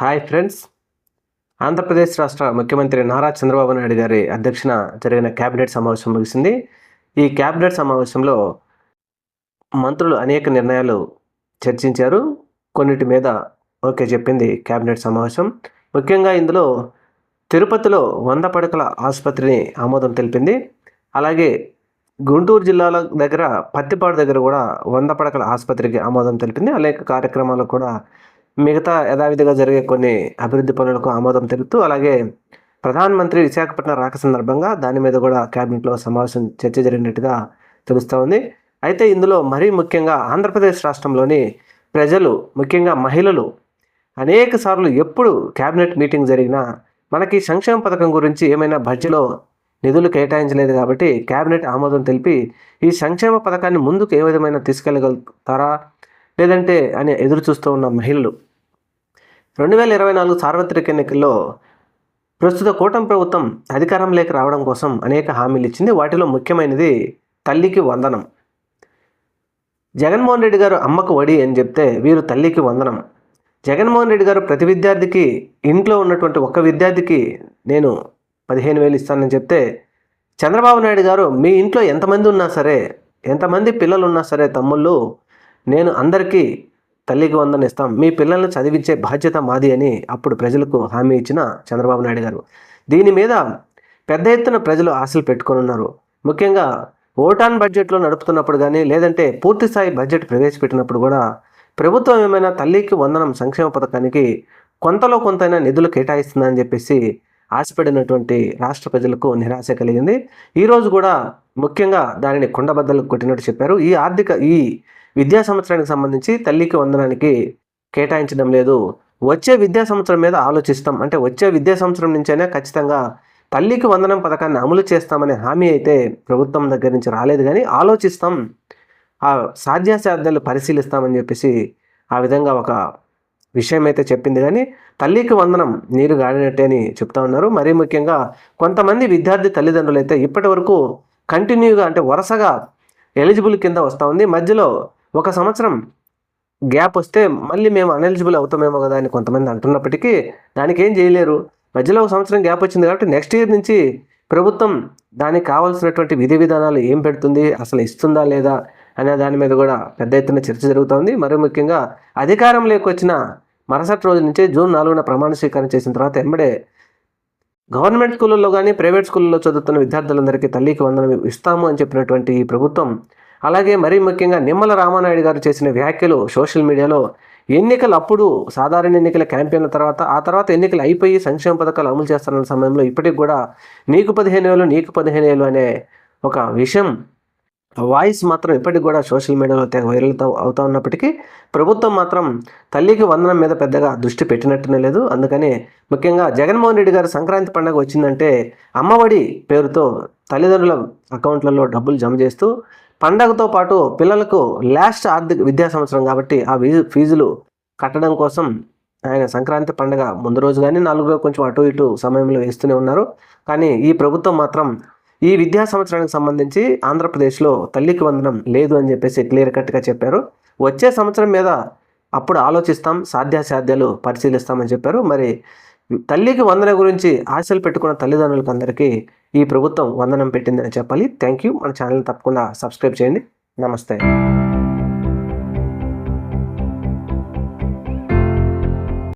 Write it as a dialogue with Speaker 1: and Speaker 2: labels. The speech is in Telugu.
Speaker 1: Hi friends. ఆంధ్రప్రదేశ్ రాష్ట్ర ముఖ్యమంత్రి నారా చంద్రబాబు నాయుడు గారి అధ్యక్షన జరిగిన కేబినెట్ సమావేశం ముగిసింది. ఈ కేబినెట్ సమావేశంలో మంత్రులు అనేక నిర్ణయాలు చర్చించారు. కొన్నిటి మీద ఓకే చెప్పింది కేబినెట్ సమావేశం. ముఖ్యంగా ఇందులో తిరుపతిలో వంద పడకల ఆసుపత్రిని ఆమోదం తెలిపింది. అలాగే గుంటూరు జిల్లాల దగ్గర పత్తిపాడు దగ్గర కూడా వంద పడకల ఆసుపత్రికి ఆమోదం తెలిపింది. అనేక కార్యక్రమాలు కూడా మిగతా యథావిధిగా జరిగే కొన్ని అభివృద్ధి పనులకు ఆమోదం తెలుపుతూ అలాగే ప్రధానమంత్రి విశాఖపట్నం రాక సందర్భంగా దాని మీద కూడా క్యాబినెట్లో సమావేశం చర్చ జరిగినట్టుగా తెలుస్తూ ఉంది. అయితే ఇందులో మరీ ముఖ్యంగా ఆంధ్రప్రదేశ్ రాష్ట్రంలోని ప్రజలు ముఖ్యంగా మహిళలు అనేక సార్లు ఎప్పుడు క్యాబినెట్ మీటింగ్ జరిగినా మనకి సంక్షేమ పథకం గురించి ఏమైనా బడ్జెట్లో నిధులు కేటాయించలేదు కాబట్టి క్యాబినెట్ ఆమోదం తెలిపి ఈ సంక్షేమ పథకాన్ని ముందుకు ఏ విధమైన తీసుకెళ్ళగలుగుతారా లేదంటే అని ఎదురు చూస్తూ ఉన్న మహిళలు రెండు వేల ఇరవై నాలుగు సార్వత్రిక ఎన్నికల్లో ప్రస్తుత కూటమి ప్రభుత్వం అధికారంలోకి రావడం కోసం అనేక హామీలు ఇచ్చింది. వాటిలో ముఖ్యమైనది తల్లికి వందనం. జగన్మోహన్ రెడ్డి గారు అమ్మకు వడి అని చెప్తే వీరు తల్లికి వందనం. జగన్మోహన్ రెడ్డి గారు ప్రతి విద్యార్థికి ఇంట్లో ఉన్నటువంటి ఒక్క విద్యార్థికి నేను పదిహేను వేలు ఇస్తానని చెప్తే చంద్రబాబు నాయుడు గారు మీ ఇంట్లో ఎంతమంది ఉన్నా సరే ఎంతమంది పిల్లలు ఉన్నా సరే తమ్ముళ్ళు నేను అందరికీ తల్లికి వందన ఇస్తాం. మీ పిల్లల్ని చదివించే బాధ్యత మాది అని అప్పుడు ప్రజలకు హామీ ఇచ్చిన చంద్రబాబు నాయుడు గారు. దీని మీద పెద్ద ఎత్తున ప్రజలు ఆశలు పెట్టుకొని ఉన్నారు. ముఖ్యంగా ఓటాన్ బడ్జెట్లో నడుపుతున్నప్పుడు కానీ లేదంటే పూర్తి స్థాయి బడ్జెట్ ప్రవేశపెట్టినప్పుడు కూడా ప్రభుత్వం ఏమైనా తల్లికి వందనం సంక్షేమ పథకానికి కొంతలో కొంతైనా నిధులు కేటాయిస్తుందని చెప్పేసి ఆశపడినటువంటి రాష్ట్ర ప్రజలకు నిరాశ కలిగింది. ఈరోజు కూడా ముఖ్యంగా దానిని కుండబద్దలు కొట్టినట్టు చెప్పారు. ఈ ఆర్థిక ఈ విద్యా సంవత్సరానికి సంబంధించి తల్లికి వందనానికి కేటాయించడం లేదు. వచ్చే విద్యా సంవత్సరం మీద ఆలోచిస్తాం. అంటే వచ్చే విద్యా సంవత్సరం నుంచైనా ఖచ్చితంగా తల్లికి వందనం పథకాన్ని అమలు చేస్తామనే హామీ అయితే ప్రభుత్వం దగ్గర నుంచి రాలేదు కానీ ఆలోచిస్తాం. ఆ సాధ్యాసాధ్యాలు పరిశీలిస్తామని చెప్పేసి ఆ విధంగా ఒక విషయం అయితే చెప్పింది. కానీ తల్లికి వందనం నీరు గాడినట్టే అని చెప్తా ఉన్నారు. మరీ ముఖ్యంగా కొంతమంది విద్యార్థి తల్లిదండ్రులు అయితే ఇప్పటి వరకు కంటిన్యూగా అంటే వరుసగా ఎలిజిబుల్ కింద వస్తూ ఉంది. మధ్యలో ఒక సంవత్సరం గ్యాప్ వస్తే మళ్ళీ మేము అనెలిజిబుల్ అవుతామేమో కదా అని కొంతమంది అంటున్నప్పటికీ దానికి ఏం చేయలేరు. మధ్యలో ఒక సంవత్సరం గ్యాప్ వచ్చింది కాబట్టి నెక్స్ట్ ఇయర్ నుంచి ప్రభుత్వం దానికి కావాల్సినటువంటి విధి విధానాలు ఏం పెడుతుంది అసలు ఇస్తుందా లేదా అనే దాని మీద కూడా పెద్ద ఎత్తున చర్చ జరుగుతోంది. మరి ముఖ్యంగా అధికారంలోకి వచ్చిన మరుసటి రోజు నుంచే జూన్ నాలుగున ప్రమాణ స్వీకారం చేసిన తర్వాత ఎంబడే గవర్నమెంట్ స్కూళ్ళల్లో కానీ ప్రైవేట్ స్కూళ్ళల్లో చదువుతున్న విద్యార్థులందరికీ తల్లికి వందనం ఇస్తాము అని చెప్పినటువంటి ఈ ప్రభుత్వం అలాగే మరీ ముఖ్యంగా నిమ్మల రామానాయుడు గారు చేసిన వ్యాఖ్యలు సోషల్ మీడియాలో ఎన్నికలు అప్పుడు సాధారణ ఎన్నికల క్యాంపెయిన్ల తర్వాత ఆ తర్వాత ఎన్నికలు అయిపోయి సంక్షేమ పథకాలు అమలు చేస్తున్న సమయంలో ఇప్పటికి కూడా నీకు పదిహేను వేలు నీకు పదిహేను వేలు అనే ఒక విషయం వాయిస్ మాత్రం ఇప్పటికి కూడా సోషల్ మీడియాలో తెగ వైరల్ అవుతా ఉన్నప్పటికీ ప్రభుత్వం మాత్రం తల్లికి వందనం మీద పెద్దగా దృష్టి పెట్టినట్టునే లేదు. అందుకని ముఖ్యంగా జగన్మోహన్ రెడ్డి గారు సంక్రాంతి పండుగ వచ్చిందంటే అమ్మఒడి పేరుతో తల్లిదండ్రుల అకౌంట్లలో డబ్బులు జమ చేస్తూ పండగతో పాటు పిల్లలకు లాస్ట్ ఆర్థిక విద్యా సంవత్సరం కాబట్టి ఆ ఫీజులు కట్టడం కోసం ఆయన సంక్రాంతి పండుగ ముందు రోజు కానీ నాలుగు రోజు కొంచెం అటు ఇటు సమయంలో వేస్తూనే ఉన్నారు. కానీ ఈ ప్రభుత్వం మాత్రం ఈ విద్యా సంవత్సరానికి సంబంధించి ఆంధ్రప్రదేశ్లో తల్లికి వందనం లేదు అని చెప్పేసి క్లియర్ కట్గా చెప్పారు. వచ్చే సంవత్సరం మీద అప్పుడు ఆలోచిస్తాం సాధ్యాసాధ్యాలు పరిశీలిస్తామని చెప్పారు. మరి తల్లికి వందన గురించి ఆశలు పెట్టుకున్న తల్లిదండ్రులకు అందరికీ ఈ ప్రభుత్వం వందనం పెట్టిందని చెప్పాలి. Thank you. మన ఛానల్ తప్పకుండా సబ్స్క్రైబ్ చేయండి. నమస్తే.